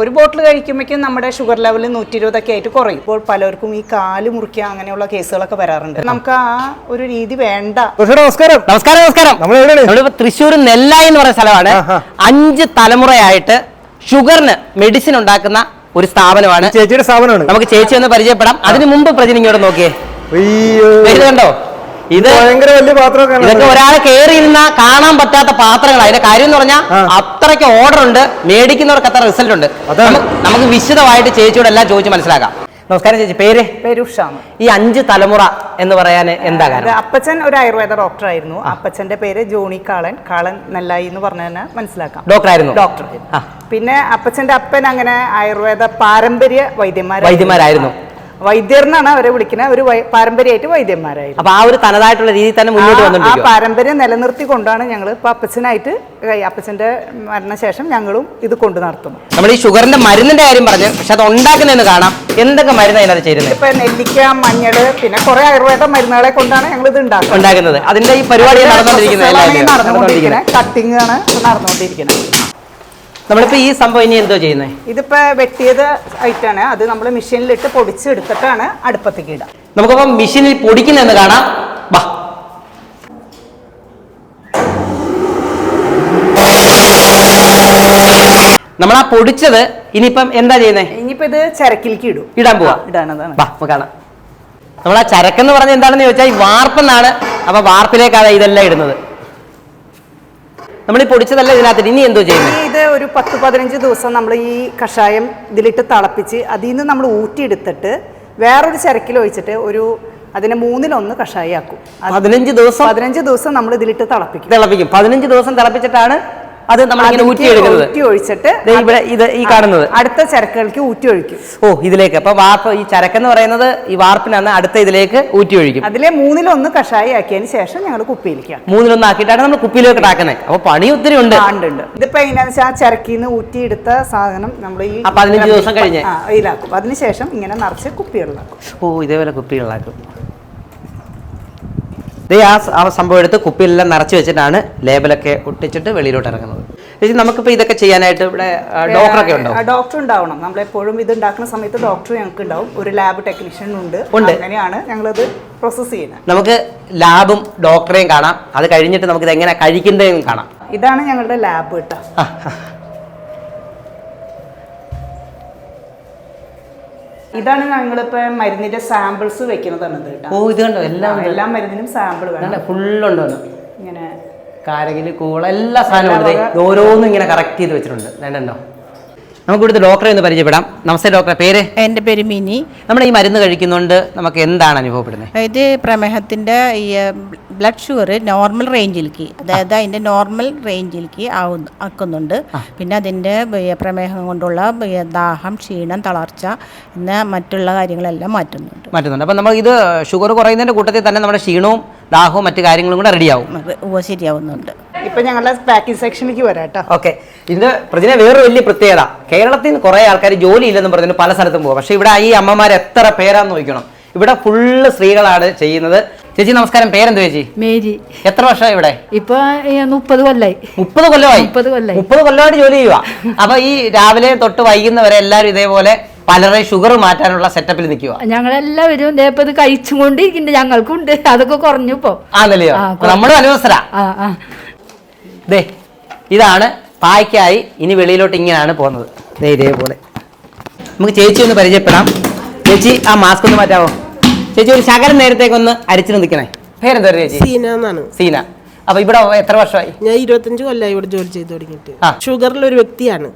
ഒരു ബോട്ടിൽ കഴിക്കുമ്പോഴേക്കും നമ്മുടെ sugar level നൂറ്റി ഇരുപതൊക്കെ ആയിട്ട് കുറയും. ഇപ്പോൾ പലർക്കും ഈ കാൽ മുറിക്കുക അങ്ങനെയുള്ള കേസുകളൊക്കെ വരാറുണ്ട്. നമുക്ക് ആ ഒരു രീതി വേണ്ട. നമസ്കാരം. നമസ്കാരം നമസ്കാരം. നമ്മൾ എവിടെയാണ് നമ്മളിപ്പോ തൃശ്ശൂർ നെല്ലായി എന്ന് പറയുന്ന സ്ഥലമാണ്. അഞ്ച് തലമുറയായിട്ട് ഷുഗറിന് മെഡിസിൻ ഉണ്ടാക്കുന്ന ഒരു സ്ഥാപനമാണ്. ചേച്ചിയുടെ സ്ഥാപനമാണ്. നമുക്ക് ചേച്ചി ഒന്ന് പരിചയപ്പെടാം. അതിന് മുമ്പ് പ്രജനിങ്ങോട് നോക്കിയേ. കണ്ടോ ഇത് ഭയങ്കര വലിയ പാത്രമൊക്കെ ഇതൊക്കെ ഒരാളെ കയറി ഇരുന്ന കാണാൻ പറ്റാത്ത പാത്രങ്ങൾ അതിന്റെ കാര്യം എന്ന് പറഞ്ഞാൽ. അത്രയ്ക്ക് ഓർഡർ ഉണ്ട്. മേടിക്കുന്നവർക്ക് അത്ര റിസൾട്ട് ഉണ്ട്. നമുക്ക് വിശദമായിട്ട് ചേച്ചിയോട് എല്ലാം ചോദിച്ച് മനസ്സിലാക്കാം. നമസ്കാരം ചേച്ചി പേര്? പെരുഷാണ് ഈ അഞ്ച് തലമുറ എന്ന് പറയാൻ എന്താ കാര്യം കാരണം അപ്പച്ചൻ ഒരു ആയുർവേദ ഡോക്ടർ ആയിരുന്നു. അപ്പച്ചന്റെ പേര് ജോണി കാളൻ. കാളൻ നെല്ലായി എന്ന് പറഞ്ഞു തന്നെ മനസ്സിലാക്കാം. ഡോക്ടർ ആയിരുന്നു? ഡോക്ടർ പിന്നെ അപ്പച്ചന്റെ അപ്പൻ അങ്ങനെ ആയുർവേദ പാരമ്പര്യ വൈദ്യന്മാർ വൈദ്യന്മാരായിരുന്നു. വൈദ്യർ എന്നാണ് അവരെ വിളിക്കുന്നത് ഒരു പാരമ്പര്യമായിട്ട് വൈദ്യന്മാരായിരുന്നു. അപ്പൊ ആ ഒരു തനതായിട്ടുള്ള രീതിയിൽ തന്നെ മുന്നോട്ട് ആ- ആ പാരമ്പര്യം നിലനിർത്തി കൊണ്ടാണ് ഞങ്ങൾ ഇപ്പൊ അപ്പച്ചനായിട്ട് അപ്പച്ചന്റെ മരണശേഷം ഞങ്ങളും ഇത് കൊണ്ടു നടത്തുന്നു നമ്മൾ ഈ ഷുഗറിന്റെ മരുന്നിന്റെ കാര്യം പറഞ്ഞു പക്ഷെ അത് ഉണ്ടാക്കുന്നതെന്ന് കാണാം. എന്തൊക്കെ മരുന്ന് അതിനകത്ത് ചേരുന്നത്? ഇപ്പൊ നെല്ലിക്ക മഞ്ഞൾ പിന്നെ കുറെ ആയുർവേദ മരുന്നുകളെ കൊണ്ടാണ് ഞങ്ങൾ ഇത് ഉണ്ടാക്കുന്നത്. ഉണ്ടാക്കുന്നത്. അതിന്റെ ഈ പരിപാടി നടന്നുകൊണ്ടിരിക്കുന്നത് കട്ടിങ് ആണ് നടന്നുകൊണ്ടിരിക്കുന്നത് കട്ടിങ് ആണ് ഇപ്പൊ നടന്നുകൊണ്ടിരിക്കുന്നത് നമ്മളിപ്പോ ഈ സംഭവം ഇനി എന്തോ ചെയ്യുന്നത് ഇതിപ്പോ വെട്ടിയത് ആയിട്ടാണ്. അത് നമ്മൾ മെഷീനിലിട്ട് പൊടിച്ചെടുത്തിട്ടാണ് അടുപ്പത്തേക്ക് ഇടാം. നമുക്കപ്പം മെഷീനിൽ പൊടിക്കുന്നതെന്ന് കാണാം. വാ. നമ്മൾ ആ പൊടിച്ചത് ഇനിയിപ്പം എന്താ ചെയ്യുന്നത് ഇനിയിപ്പോ ഇത് ചരക്കിലേക്ക് ഇടും. ഇടാൻ പോവാ. ഇടാനാണ് ഇടാനതാണ്. നമുക്ക് കാണാം. നമ്മൾ ആ ചരക്കെന്ന് പറഞ്ഞ എന്താണെന്ന് ചോദിച്ചാൽ ഈ വാർപ്പെന്നാണ്. അപ്പൊ വാർപ്പിലേക്കാണ് ഇതെല്ലാം ഇടുന്നത്. നമ്മൾ ഈ പൊടിച്ചതല്ല ഇതിനകത്ത് ഇനി എന്തോ ചെയ്യുന്നത് ഇത് ഒരു പത്ത് പതിനഞ്ച് ദിവസം നമ്മൾ ഈ കഷായം ഇതിലിട്ട് തിളപ്പിച്ച് അതിൽ നിന്ന് നമ്മൾ ഊറ്റിയെടുത്തിട്ട് വേറൊരു ചരക്കിൽ ഒഴിച്ചിട്ട് ഒരു അതിനെ മൂന്നിലൊന്ന് കഷായാക്കും ആക്കും പതിനഞ്ച് ദിവസം? പതിനഞ്ച് ദിവസം നമ്മൾ ഇതിലിട്ട് തിളപ്പിക്കും. തിളപ്പിക്കും. പതിനഞ്ച് ദിവസം തിളപ്പിച്ചിട്ടാണ് അത് നമ്മൾ ഇങ്ങനെ ഊറ്റി ഊറ്റിയെടുക്കുന്നത്. ഊറ്റി ഒഴിച്ചിട്ട് ഇവിടെ ഇത് ഈ കാണുന്നത്. അടുത്ത ചരക്കുകൾക്ക് ഊറ്റി ഒഴിക്കും. ഓ ഇതിലേക്ക്. അപ്പൊ വാർപ്പ് ഈ ചരക്ക് എന്ന് പറയുന്നത് ഈ വാർപ്പിനാണ് അടുത്ത ഇതിലേക്ക് ഊറ്റി ഒഴിക്കും. അതിലെ മൂന്നിലൊന്ന് കഷായി ആക്കിയതിന് ശേഷം ഞങ്ങൾ കുപ്പിയിലേക്ക് മൂന്നിലൊന്ന് ആക്കിയിട്ടാണ് നമ്മൾ കുപ്പിയിലേക്ക് ഇടാക്കുന്നത് അപ്പൊ പണി ഒത്തിരി ഉണ്ട്. ഉണ്ട് ഇതിപ്പോ എങ്ങനെയാന്ന് വെച്ചാൽ ആ ഊറ്റി എടുത്ത സാധനം നമ്മൾ ഈ പതിനഞ്ച് 15 ദിവസം കഴിഞ്ഞ്. ഇതിലാക്കും. അതിനുശേഷം ഇങ്ങനെ നിറച്ച് കുപ്പികളിലാക്കും. ഓ ഇതേപോലെ കുപ്പികളിലാക്കും. ദേ ആ സംഭവം എടുത്ത് കുപ്പിയിലെല്ലാം നിറച്ച് വെച്ചിട്ടാണ് ലേബലൊക്കെ ഒട്ടിച്ചിട്ട് വെളിയിലോട്ട് ഇറങ്ങുന്നത്. ചേച്ചി നമുക്കിപ്പോൾ ഇതൊക്കെ ചെയ്യാനായിട്ട് ഇവിടെ ഡോക്ടറൊക്കെ ഉണ്ടോ? ഡോക്ടർ ഉണ്ടാവണം. നമ്മളെപ്പോഴും ഇത് ഉണ്ടാക്കുന്ന സമയത്ത് ഡോക്ടർ ഞങ്ങൾക്ക് ഉണ്ടാവും. ഒരു ലാബ് ടെക്നീഷ്യൻ ഉണ്ട്. ഉണ്ട്. അങ്ങനെയാണ് ഞങ്ങളത് പ്രോസസ്സ് ചെയ്യുന്നത്. നമുക്ക് ലാബും ഡോക്ടറെയും കാണാം. അത് കഴിഞ്ഞിട്ട് നമുക്ക് ഇത് എങ്ങനെ കഴിക്കുന്നതെന്നും കാണാം. ഇതാണ് ഞങ്ങളുടെ ലാബ് കേട്ടോ. ഇതാണ് ഞങ്ങളിപ്പോ മരുന്നിന്റെ സാമ്പിൾസ് വെക്കുന്നതാണ് ഓ ഇത് കണ്ടോ എല്ലാം എല്ലാ മരുന്നിനും സാമ്പിൾ വേണം. ഫുള്ളുണ്ടോ ഇങ്ങനെ. കാരകിൽ കൂള എല്ലാ സാധനവും ഓരോന്നും ഇങ്ങനെ കറക്റ്റ് ചെയ്ത് വെച്ചിട്ടുണ്ട്. വേണ്ടോ നമുക്ക് ഇവിടുത്തെ ഡോക്ടറെ ഒന്ന് പരിചയപ്പെടാം. നമസ്തേ ഡോക്ടറെ പേര്? എന്റെ പേര് മിനി. നമ്മൾ ഈ മരുന്ന് കഴിക്കുന്നുണ്ട്. നമുക്ക് എന്താണ് അനുഭവപ്പെടുന്നത്? ഇത് പ്രമേഹത്തിന്റെ ഈ ബ്ലഡ് ഷുഗർ നോർമൽ റേഞ്ചിലേക്ക് അതായത് അതിന്റെ നോർമൽ റേഞ്ചിലേക്ക് ആവുന്നു ആക്കുന്നുണ്ട്. പിന്നെ അതിന്റെ പ്രമേഹം കൊണ്ടുള്ള ദാഹം ക്ഷീണം തളർച്ച എന്ന മറ്റുള്ള കാര്യങ്ങളെല്ലാം മാറ്റുന്നുണ്ട്. മാറ്റുന്നുണ്ട്. അപ്പം നമ്മൾ ഇത് ഷുഗർ കുറയുന്നതിന്റെ കൂട്ടത്തിൽ തന്നെ നമ്മുടെ ക്ഷീണവും ദാഹവും മറ്റു കാര്യങ്ങളും കൂടെ റെഡിയാവും ശരിയാവുന്നുണ്ട്. ഇപ്പൊ ഞങ്ങളുടെ പാക്കിംഗ് സെക്ഷനിലേക്ക് വരാം കേട്ടോ. ഓക്കെ. ഇത് പ്രതിനെ വേറെ വലിയ പ്രത്യേകത. കേരളത്തിൽ നിന്ന് കുറേ ആൾക്കാർ ജോലി ഇല്ലെന്ന് പറഞ്ഞു പല സ്ഥലത്തും പോകും പക്ഷെ ഇവിടെ ഈ അമ്മമാർ എത്ര പേരാന്ന് നോക്കണം ഇവിടെ ഫുള്ള് സ്ത്രീകളാണ് ചെയ്യുന്നത്. ചേച്ചി നമസ്കാരം. പേരെന്ത് ചേച്ചി? മേരി. എത്ര വർഷമായി ഇവിടെ? ഇപ്പൊ മുപ്പത് കൊല്ലായി. മുപ്പത് കൊല്ലമായി? മുപ്പത് കൊല്ലായി. മുപ്പത് കൊല്ലമായിട്ട് ജോലി ചെയ്യുക അപ്പൊ ഈ രാവിലെ തൊട്ട് വൈകുന്നവരെ എല്ലാവരും ഇതേപോലെ പലരെ ഷുഗർ മാറ്റാനുള്ള സെറ്റപ്പിൽ നിൽക്കുക ഞങ്ങളെല്ലാവരും ഇതേപ്പോ ഇത് കഴിച്ചുകൊണ്ടിരിക്കുന്നുണ്ട് ഞങ്ങൾക്കുണ്ട്. അതൊക്കെ കുറഞ്ഞു ഇപ്പൊ. ആന്നല്ലയോ നമ്മുടെ അനുവസര. ദേ ഇതാണ് പായ്ക്കായി ഇനി വെളിയിലോട്ട് ഇങ്ങനെയാണ് പോകുന്നത്. ദേ ഇതേപോലെ. നമുക്ക് ചേച്ചി ഒന്ന് പരിചയപ്പെടാം. ചേച്ചി ആ മാസ്ക് ഒന്ന് മാറ്റാവോ? ചേച്ചി ഒരു ശകലം നേരത്തേക്കൊന്ന് അരിച്ചു നിൽക്കണേ. പേരെന്താ ചേച്ചി? സീന എന്നാണ്. സീന. അപ്പൊ ഇവിടെ എത്ര വർഷമായി? ഞാൻ ഇരുപത്തഞ്ച് കൊല്ലമായി ഇവിടെ ജോലി ചെയ്ത് തുടങ്ങിയിട്ട്. ഷുഗറിലൊരു ഷുഗറിൽ ഒരു വ്യക്തിയാണ്.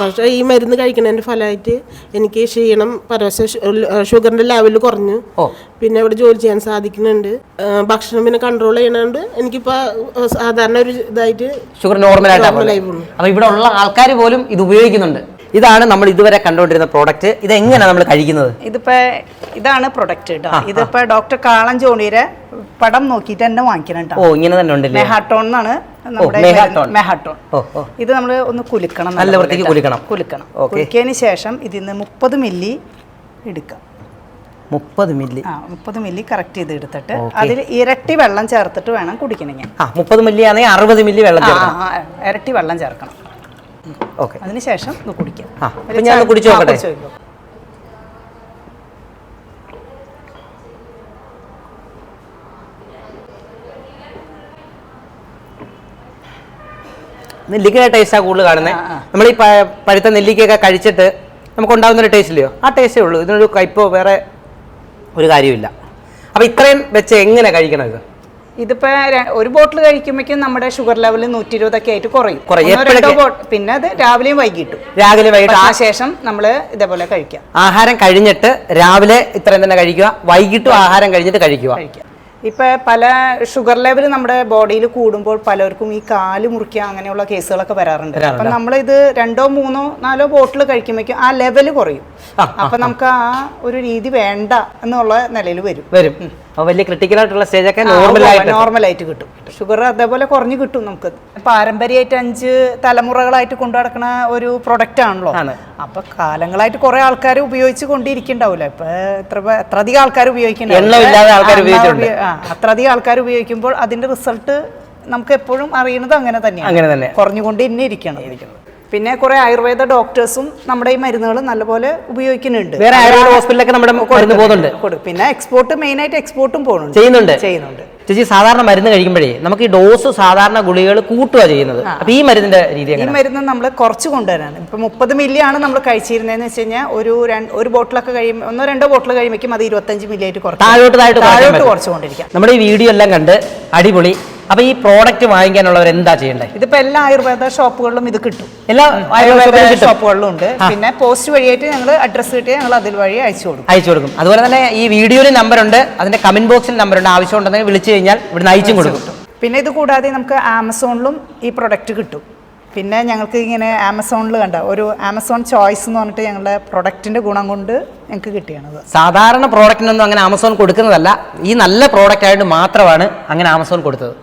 പക്ഷെ ഈ മരുന്ന് കഴിക്കുന്നതിന്റെ ഫലമായിട്ട് എനിക്ക് ക്ഷീണം പരവശ ഷുഗറിന്റെ ലെവൽ കുറഞ്ഞു. പിന്നെ ഇവിടെ ജോലി ചെയ്യാൻ സാധിക്കുന്നുണ്ട്. ഭക്ഷണം പിന്നെ കൺട്രോൾ ചെയ്യണോണ്ട് എനിക്കിപ്പോ സാധാരണ ഒരു ഇതായിട്ട് ഷുഗർ. അപ്പൊ ഇവിടെ ഉള്ള ആൾക്കാർ പോലും ഇത് ഉപയോഗിക്കുന്നുണ്ട്. ഇതാണ് നമ്മൾ ഇതുവരെ കണ്ടുകൊണ്ടിരുന്ന പ്രോഡക്റ്റ് ഇത് എങ്ങനെയാണ് നമ്മൾ കഴിക്കുന്നത്? ഇതിപ്പോ ഇതാണ് പ്രോഡക്റ്റ് കേട്ടോ ഇതിപ്പോ ഡോക്ടർ കാളൻ ജോണിയുടെ പടം നോക്കിയിട്ട് തന്നെ വാങ്ങിക്കണം ഓ ഇങ്ങനെ തന്നെ ഉണ്ടല്ലേ? മെഹാട്ടോൺ എന്നാണ് മെഹാട്ടോൺ. ഇത് നമ്മൾ ഒന്ന് കുലുക്കണം നല്ല വൃത്തിക്ക് കുലുക്കണം. കുലുക്കണം. കുലുക്കിയതിന് ശേഷം ഇതിന്ന് മുപ്പത് മില്ലി എടുക്കാം. മുപ്പത് മില്ലി. ആ മുപ്പത് മില്ലി കറക്റ്റ് ചെയ്ത് എടുത്തിട്ട് അതിൽ ഇരട്ടി വെള്ളം ചേർത്തിട്ട് വേണം കുടിക്കണമെങ്കിൽ. ആ മുപ്പത് മില്ലി ആണെങ്കിൽ അറുപത് മില്ലി വെള്ളം ഇരട്ടി വെള്ളം ചേർക്കണം. ഓക്കെ. അതിനുശേഷം ഒന്ന് കുടിക്കാം. ഞാൻ കുടിച്ചു നോക്കട്ടെ? നെല്ലിക്കയുടെ ടേസ്റ്റാണ് കൂടുതൽ കാണുന്നത് നമ്മൾ ഈ പഴുത്ത നെല്ലിക്കയൊക്കെ കഴിച്ചിട്ട് നമുക്ക് ഉണ്ടാകുന്ന ഒരു ടേസ്റ്റ് ഇല്ലയോ? ആ ടേസ്റ്റേ ഉള്ളൂ. ഇതിനൊരു കയ്പോ വേറെ ഒരു കാര്യമില്ല അപ്പോൾ ഇത്രയും വെച്ച് എങ്ങനെ കഴിക്കണം ഇത്? ഇതിപ്പോ ഒരു ബോട്ടിൽ കഴിക്കുമ്പോഴേക്കും നമ്മുടെ ഷുഗർ ലെവൽ നൂറ്റി ഇരുപതൊക്കെ ആയിട്ട് കുറയും. രണ്ടോ പിന്നെ അത് രാവിലെയും വൈകിട്ടും. രാവിലെ വൈകിട്ട് ആ ശേഷം നമ്മൾ ഇതേപോലെ കഴിക്കാം. ആഹാരം കഴിഞ്ഞിട്ട് രാവിലെ ഇത്രയും തന്നെ കഴിക്കുക. വൈകിട്ടും ആഹാരം കഴിഞ്ഞിട്ട് കഴിക്കുക. കഴിക്കാം. ഇപ്പൊ പല ഷുഗർ ലെവൽ നമ്മുടെ ബോഡിയിൽ കൂടുമ്പോൾ പലർക്കും ഈ കാൽ മുറിക്കുക അങ്ങനെയുള്ള കേസുകളൊക്കെ വരാറുണ്ട്. വരാറുണ്ട്. അപ്പൊ നമ്മൾ ഇത് രണ്ടോ മൂന്നോ നാലോ ബോട്ടിൽ കഴിക്കുമ്പോഴേക്കും ആ ലെവൽ കുറയും. അപ്പൊ നമുക്ക് ആ ഒരു രീതി വേണ്ട എന്നുള്ള നിലയിൽ വരും. വരും. അപ്പൊ വലിയ ക്രിട്ടിക്കൽ ആയിട്ടുള്ള സ്റ്റേജൊക്കെ നോർമലായിട്ട് നോർമൽ ആയിട്ട് കിട്ടും. ഷുഗർ അതേപോലെ കുറഞ്ഞു കിട്ടും നമുക്ക്. പാരമ്പര്യമായിട്ട് അഞ്ച് തലമുറകളായിട്ട് കൊണ്ടു നടക്കുന്ന ഒരു പ്രൊഡക്റ്റ് ആണല്ലോ. ആണ്. അപ്പൊ കാലങ്ങളായിട്ട് കുറെ ആൾക്കാർ ഉപയോഗിച്ച് കൊണ്ടിരിക്കണ്ടാവില്ല ഇപ്പൊ എത്ര എത്ര അധികം ആൾക്കാർ ഉപയോഗിക്കുന്നുണ്ട് അത്ര. ഉപയോ- ആൾക്കാർ ഉപയോഗിക്കുമ്പോൾ അതിന്റെ റിസൾട്ട് നമുക്ക് എപ്പോഴും അറിയുന്നത് അങ്ങനെ തന്നെയാണ്. അങ്ങനെ തന്നെ. കുറഞ്ഞുകൊണ്ട് ഇന്നെ ഇരിക്കണം. പിന്നെ കുറെ ആയുർവേദ ഡോക്ടേഴ്സും നമ്മുടെ ഈ മരുന്നുകൾ നല്ലപോലെ ഉപയോഗിക്കുന്നുണ്ട്. വേറെ ആയുർവേദ ഹോസ്പിറ്റലൊക്കെ നമ്മുടെ പോകുന്നുണ്ട്. പിന്നെ എക്സ്പോർട്ട് മെയിൻ ആയിട്ട് എക്സ്പോർട്ടും പോകുന്നുണ്ട്. ചെയ്യുന്നുണ്ട്. ചെയ്യുന്നുണ്ട്. ചേച്ചി സാധാരണ മരുന്ന് കഴിക്കുമ്പോഴേ നമുക്ക് ഈ ഡോസ് സാധാരണ ഗുളികൾ കൂട്ടുക ചെയ്യുന്നത്. അപ്പൊ ഈ മരുന്നിന്റെ രീതി ഈ മരുന്ന് നമ്മൾ കുറച്ച് കൊണ്ടുവരാണ് ഇപ്പൊ മുപ്പത് മില്ലി ആണ് നമ്മൾ കഴിച്ചിരുന്നതെന്ന് വെച്ച് കഴിഞ്ഞാൽ ഒരു ഒരു ബോട്ടിലൊക്കെ കഴിയുമ്പോൾ ഒന്നോ രണ്ടോ ബോട്ടിൽ കഴിയുമ്പോൾ അത് ഇരുപത്തഞ്ച് മില്ലി ആയിട്ട് കുറച്ച് താഴോട്ട് താഴോട്ട് കുറയ്ക്കാൻ താഴോട്ട് കുറച്ചുകൊണ്ടിരിക്കാം നമ്മുടെ ഈ വീഡിയോ എല്ലാം കണ്ട് അടിപൊളി അപ്പൊ ഈ പ്രോഡക്റ്റ് വാങ്ങിക്കാനുള്ളവർ എന്താ ചെയ്യണ്ടേ? ഇതിപ്പോ എല്ലാ ആയുർവേദ ഷോപ്പുകളിലും ഇത് കിട്ടും. എല്ലാ ആയുർവേദ ഷോപ്പുകളിലും ഉണ്ട്. പിന്നെ പോസ്റ്റ് വഴിയായിട്ട് ഞങ്ങൾ അഡ്രസ്സ് കിട്ടി ഞങ്ങൾ അതിൽ വഴി അയച്ചു കൊടുക്കും. അയച്ചു കൊടുക്കും. അതുപോലെ തന്നെ ഈ വീഡിയോയിൽ നമ്പർ ഉണ്ട്. അതിന്റെ കമന്റ് ബോക്സിൽ നമ്പർ ഉണ്ട്. ആവശ്യം ഉണ്ടെങ്കിൽ വിളിച്ചു കഴിഞ്ഞാൽ ഇവിടുന്ന് അയച്ചും കൊടുക്കും. പിന്നെ ഇത് കൂടാതെ നമുക്ക് ആമസോണിലും ഈ പ്രൊഡക്റ്റ് കിട്ടും. പിന്നെ ഞങ്ങൾക്ക് ഇങ്ങനെ ആമസോണിൽ കണ്ട ഒരു ആമസോൺ ചോയ്സ് എന്ന് പറഞ്ഞിട്ട് ഞങ്ങളുടെ പ്രൊഡക്റ്റിന്റെ ഗുണം കൊണ്ട് ഞങ്ങൾക്ക് കിട്ടിയാണത് സാധാരണ പ്രോഡക്റ്റിനൊന്നും അങ്ങനെ ആമസോൺ കൊടുക്കുന്നതല്ല. ഈ നല്ല പ്രോഡക്റ്റ് ആയിട്ട് മാത്രമാണ് അങ്ങനെ ആമസോൺ കൊടുത്തത്.